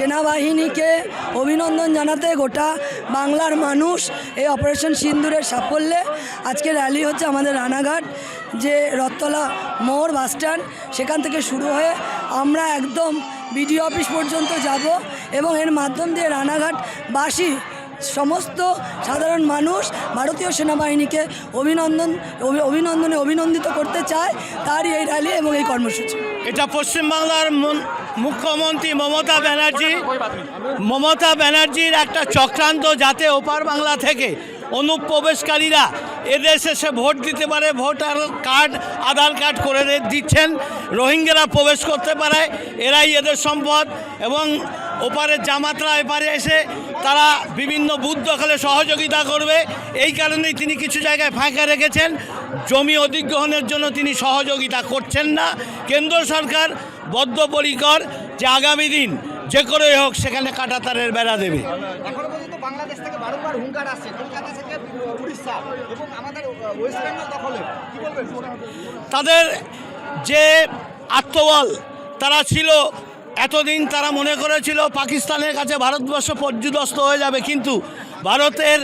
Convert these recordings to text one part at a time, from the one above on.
সেনাবাহিনীকে অভিনন্দন জানাতে গোটা বাংলার মানুষ এই অপারেশন সিন্দুরের সাফল্যে আজকে র্যালি হচ্ছে আমাদের রানাঘাট, যে রথতলা মোড় বাসস্ট্যান্ড সেখান থেকে শুরু হয়ে আমরা একদম বিডিও অফিস পর্যন্ত যাব এবং এর মাধ্যম দিয়ে রানাঘাটবাসী সমস্ত সাধারণ মানুষ ভারতীয় সেনাবাহিনীকে অভিনন্দন অভিনন্দনে অভিনন্দিত করতে চায়। তারই এই র্যালি এবং এই কর্মসূচি। এটা পশ্চিমবাংলার মুখ্যমন্ত্রী মমতা ব্যানার্জি, মমতা ব্যানার্জির একটা চক্রান্ত যাতে ওপার বাংলা থেকে অনুপ্রবেশকারীরা এদেশে এসে ভোট দিতে পারে, ভোটার কার্ড, আধার কার্ড করে দিচ্ছেন। রোহিঙ্গারা প্রবেশ করতে পারে, এরাই এদের সম্পদ এবং ওপারে জামাতরা এপারে এসে তারা বিভিন্ন বুথ দখলে সহযোগিতা করবে। এই কারণেই তিনি কিছু জায়গায় ফাঁকা রেখেছেন। জমি অধিগ্রহণের জন্য তিনি সহযোগিতা করছেন না। কেন্দ্র সরকার বদ্ধপরিকর যে আগামী দিন যে করেই হোক সেখানে কাটাতারের বেড়া দেবে। বাংলাদেশ থেকে বারংবার হুঙ্কার আসছে। কলকাতা থেকে উড়িষ্যা এবং আমাদের ওয়েস্ট বেঙ্গল দখলে। কি বলবেন? তাদের যে আত্মবল তারা ছিল এতদিন তারা মনে করেছিল পাকিস্তানের কাছে ভারতবর্ষ পর্যুদস্ত হয়ে যাবে, কিন্তু ভারতের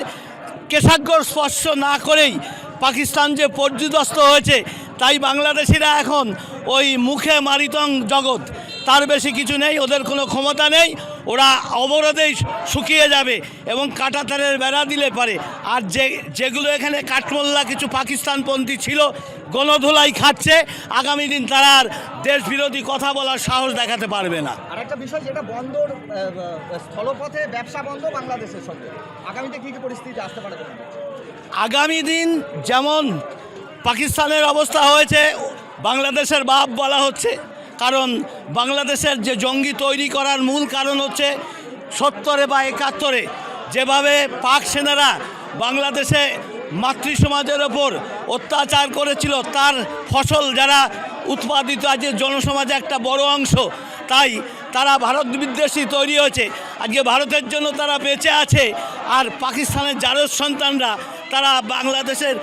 কেশাগ্র স্পর্শ না করেই পাকিস্তান যে পর্যুদস্ত হয়েছে, তাই বাংলাদেশিরা এখন ওই মুখে মারিতং জগৎ। তার বেশি কিছু নেই, ওদের কোনো ক্ষমতা নেই। ওরা অবরোধেই শুকিয়ে যাবে এবং কাটাতারের বেড়া দিলে পারে। আর যে যেগুলো এখানে কাঠমোল্লা কিছু পাকিস্তানপন্থী ছিল গণধুলাই খাচ্ছে আগামী দিন তারা আর দেশ বিরোধী কথা বলার সাহস দেখাতে পারবে না। আর একটা বিষয় যেটা বন্দর স্থলপথে ব্যবসা বন্ধ বাংলাদেশের সঙ্গে। আগামীতে কি কি পরিস্থিতি আসতে পারে আগামী দিন যেমন পাকিস্তানের অবস্থা হয়েছে বাংলাদেশের বাপ বলা হচ্ছে কারণ বাংলাদেশের যে জঙ্গি তৈরি করার মূল কারণ হচ্ছে সত্তরে বা একাত্তরে। যেভাবে পাক সেনারা বাংলাদেশে মাতৃ সমাজের ওপর অত্যাচার করেছিল, তার ফসল যারা উৎপাদিত আছে, জনসমাজে একটা বড় অংশ, তাই তারা ভারত বিদ্বেষী তৈরি হয়েছে। আজকে ভারতের জন্য তারা বেঁচে আছে। আর পাকিস্তানের জারজ সন্তানরা তারা বাংলাদেশের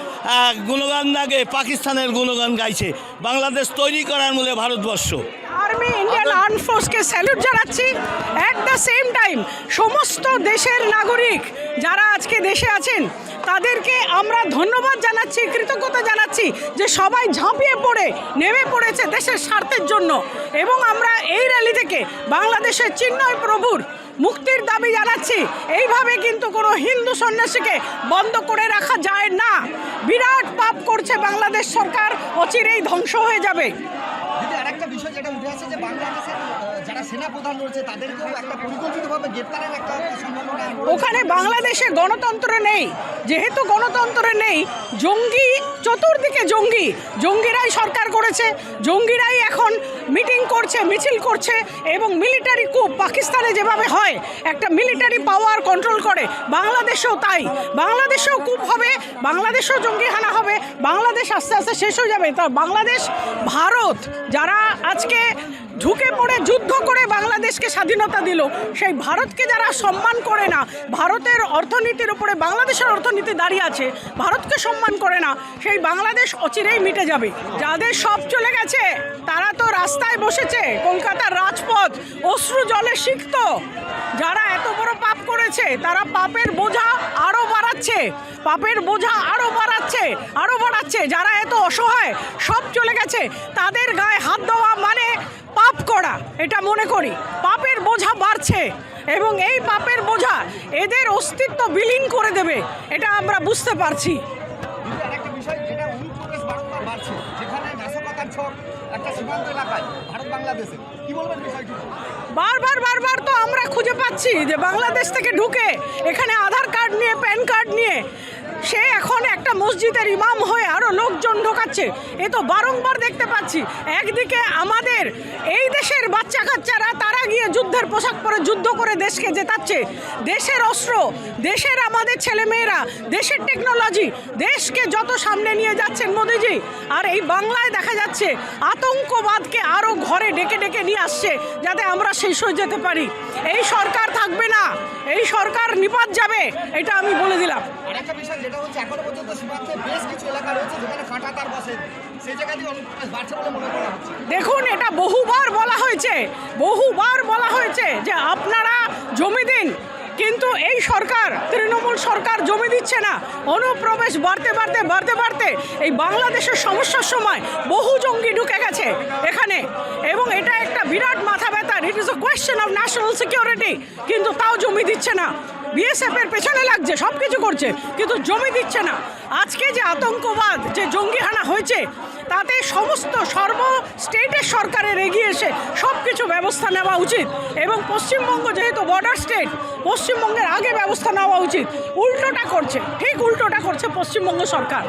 গুণগান না গেয়ে পাকিস্তানের গুণগান গাইছে। বাংলাদেশ তৈরি করার মূলে ভারতবর্ষ। আর্মি ইন্ডিয়ান আর্ম ফোর্সকে স্যালুট জানাচ্ছি। অ্যাট দ্য সেম টাইম সমস্ত দেশের নাগরিক যারা আজকে দেশে আছেন তাদেরকে আমরা ধন্যবাদ জানাচ্ছি কৃতজ্ঞতা জানাচ্ছি যে সবাই ঝাঁপিয়ে পড়ে নেমে পড়েছে দেশের স্বার্থের জন্য। এবং আমরা এই র্যালি থেকে বাংলাদেশের চিন্ময় প্রভুর মুক্তির দাবি জানাচ্ছি। এইভাবে কিন্তু কোনো হিন্দু সন্ন্যাসীকে বন্ধ করে রাখা যায় না। বিরাট পাপ করছে বাংলাদেশ সরকার। অচিরেই ধ্বংস হয়ে যাবে। আরেকটা আর বিষয় যেটা উঠে আসছে যে বাংলাদেশের যারা রয়েছে, তাদেরকেও একটা পরিকল্পিতভাবে গ্রেপ্তারের একটা সম্ভাবনা ওখানে বাংলাদেশে গণতন্ত্র নেই। যেহেতু গণতন্ত্র নেই, জঙ্গি, চতুর্দিকে জঙ্গি। জঙ্গিরাই সরকার করেছে, জঙ্গিরাই এখন মিটিং করছে, মিছিল করছে এবং মিলিটারি কূপ পাকিস্তানে যেভাবে হয়, একটা মিলিটারি পাওয়ার কন্ট্রোল করে। বাংলাদেশেও তাই। বাংলাদেশেও কূপ হবে, বাংলাদেশেও জঙ্গি হানা হবে, বাংলাদেশ আস্তে আস্তে শেষ হয়ে যাবে। তা বাংলাদেশ, ভারত, যারা আজকে ঢুকে পড়ে, যুদ্ধ করে বাংলাদেশকে স্বাধীনতা দিল। সেই ভারতকে যারা সম্মান করে না, ভারতের অর্থনীতির উপরে, বাংলাদেশের অর্থনীতি দাঁড়িয়ে আছে, ভারতকে সম্মান করে না, সেই বাংলাদেশ অচিরেই মিটে যাবে। যাদের সব চলে গেছে, তারা তো রাস্তায় বসেছে, কলকাতার রাজপথ, অশ্রু জলে সিক্ত। যারা এত বড় পাপ করেছে, তারা পাপের বোঝা আরও বাড়াচ্ছে, পাপের বোঝা আরও বাড়াচ্ছে আরও বাড়াচ্ছে। যারা এত অসহায়, সব চলে গেছে, তাদের গায়ে হাত দেওয়া মানে পাপ করা এটা মনে করি। পাপের বোঝা বাড়ছে এবং এই পাপের বোঝা এদের অস্তিত্ব বিলীন করে দেবে এটা আমরা বুঝতে পারছি। বারবার বারবার তো আমরা খুঁজে পাচ্ছি যে বাংলাদেশ থেকে ঢুকে এখানে আধার কার্ড নিয়ে প্যান কার্ড নিয়ে সে এখন একটা মসজিদের ইমাম হয়ে আরও লোকজন ঢোকাচ্ছে। এ তো বারংবার দেখতে পাচ্ছি। একদিকে আমাদের এই দেশের বাচ্চা কাচ্চারা তারা গিয়ে যুদ্ধের পোশাক পরে যুদ্ধ করে দেশকে জেতাচ্ছে। দেশের অস্ত্র, দেশের আমাদের ছেলেমেয়েরা, দেশের টেকনোলজি দেশকে যত সামনে নিয়ে যাচ্ছেন মোদিজি। আর এই বাংলায় দেখা যাচ্ছে আতঙ্কবাদকে আরও ঘরে ডেকে ডেকে নিয়ে আসছে, যাতে আমরা শেষ হয়ে যেতে পারি। এই সরকার থাকবে না। সরকার নিপাত যাবে এটা আমি বলে দিলাম। আর বিষয় যেটা হচ্ছে এখনও পর্যন্ত সীমান্তে বেশ কিছু এলাকা রয়েছে যেখানে কাঁটাতার বসে। সেই জায়গা অনুপ্রবেশ বাড়ছে বলে মনে করা হচ্ছে। দেখুন এটা বহুবার বলা হয়েছে বহুবার বলা হয়েছে যে আপনারা জমি দিন কিন্তু এই সরকার তৃণমূল সরকার জমি দিচ্ছে না। অনুপ্রবেশ বাড়তে বাড়তে বাড়তে বাড়তে এই বাংলাদেশের সমস্যার সময় বহু জঙ্গি ঢুকে গেছে এখানে। এবং এটা একটা বিরাট মাথা it is a question of national security কিন্তু তাও জমি দিচ্ছে না। বিএসএফ এর পেছনে লাগছে সব কিছু করছে, কিন্তু জমি দিচ্ছে না। আজকে যে আতঙ্কবাদ, যে জঙ্গি হানা হয়েছে, তাতে সমস্ত সর্ব স্টেটের সরকারের এগিয়ে এসে সব কিছু ব্যবস্থা নেওয়া উচিত। এবং পশ্চিমবঙ্গ যেহেতু বর্ডার স্টেট পশ্চিমবঙ্গের আগে ব্যবস্থা নেওয়া উচিত। উল্টোটা করছে, ঠিক উল্টোটা করছে পশ্চিমবঙ্গ সরকার।